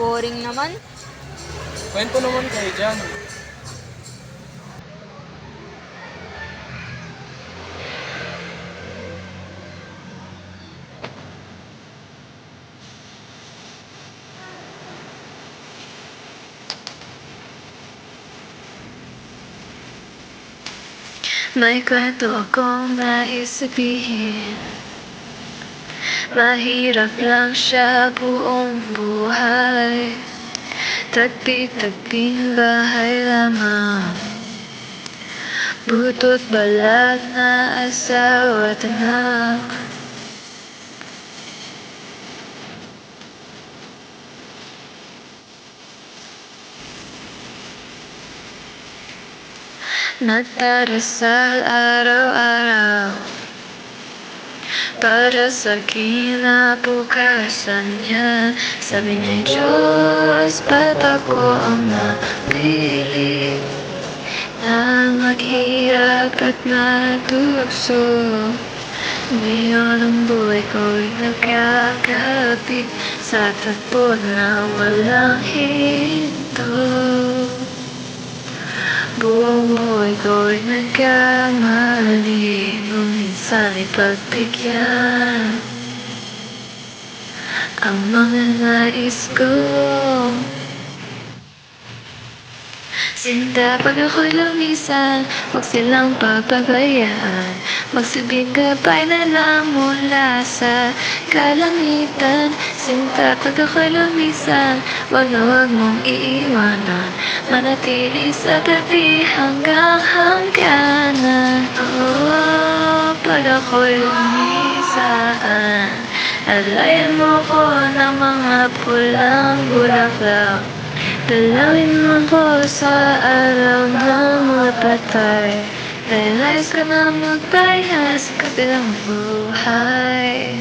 Boring naman. Kwento naman kayo dyan. May kwento akong nais sabihin Mahirap lang siya buong buhay. Tagpi-tagping bahay lamang. Butot balat na asawa at anak. Nagdarasal araw-araw Para sa kinabukasan niya Sabi niya, Diyos, ba't ako ang napili Na maghirap at matukso Ngayon ang buhay ko'y nagkakapit Sa takbo na walang hinto Buong buhay ko'y nagkamali Nung minsan ipagbigyan Ang mga nais ko. Sinta pag ako'y lumisan Huwag silang papabayaan Magsibing gabay na lang mula sa kalangitan Sinta pag ako'y lumisan Huwag na huwag mong iiwanan. Manatili sa tabi hanggang hangganan. Oo, pag ako'y lumisan Alayan mo ko ng mga pulang bulaklak Dalawin mo ko sa araw ng mga patay ayos ka na magbayas sa kabilang buhay